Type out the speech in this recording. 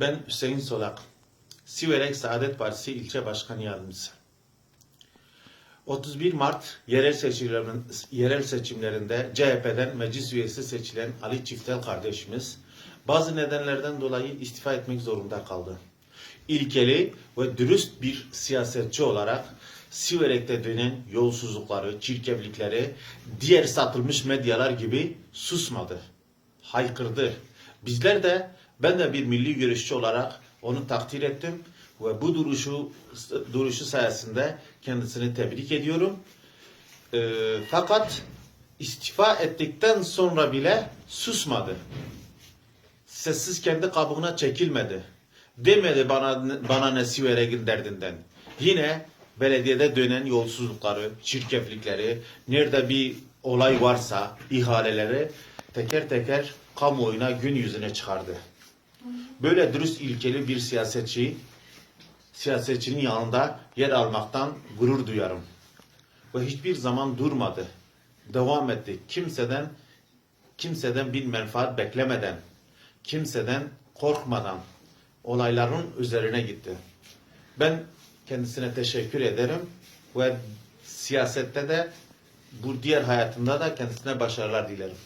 Ben Hüseyin Solak, Siverek Saadet Partisi İlçe Başkan Yardımcısı. 31 Mart yerel seçimlerin, yerel seçimlerinde CHP'den meclis üyesi seçilen Ali Çiftel kardeşimiz bazı nedenlerden dolayı istifa etmek zorunda kaldı. İlkeli ve dürüst bir siyasetçi olarak Siverek'te dönen yolsuzlukları, çirkeflikleri diğer satılmış medyalar gibi susmadı. Haykırdı. Bizler de ben de bir milli görüşçü olarak onu takdir ettim ve bu duruşu duruşu sayesinde kendisini tebrik ediyorum. Ee, fakat istifa ettikten sonra bile susmadı. Sessiz kendi kabuğuna çekilmedi. Demedi bana bana ne Siverek'in derdinden. Yine belediyede dönen yolsuzlukları, çirkeflikleri, nerede bir olay varsa ihaleleri teker teker kamuoyuna gün yüzüne çıkardı. Böyle dürüst ilkeli bir siyasetçi, siyasetçinin yanında yer almaktan gurur duyarım. Ve hiçbir zaman durmadı. Devam etti. Kimseden kimseden bir menfaat beklemeden, kimseden korkmadan olayların üzerine gitti. Ben kendisine teşekkür ederim ve siyasette de bu diğer hayatında da kendisine başarılar dilerim.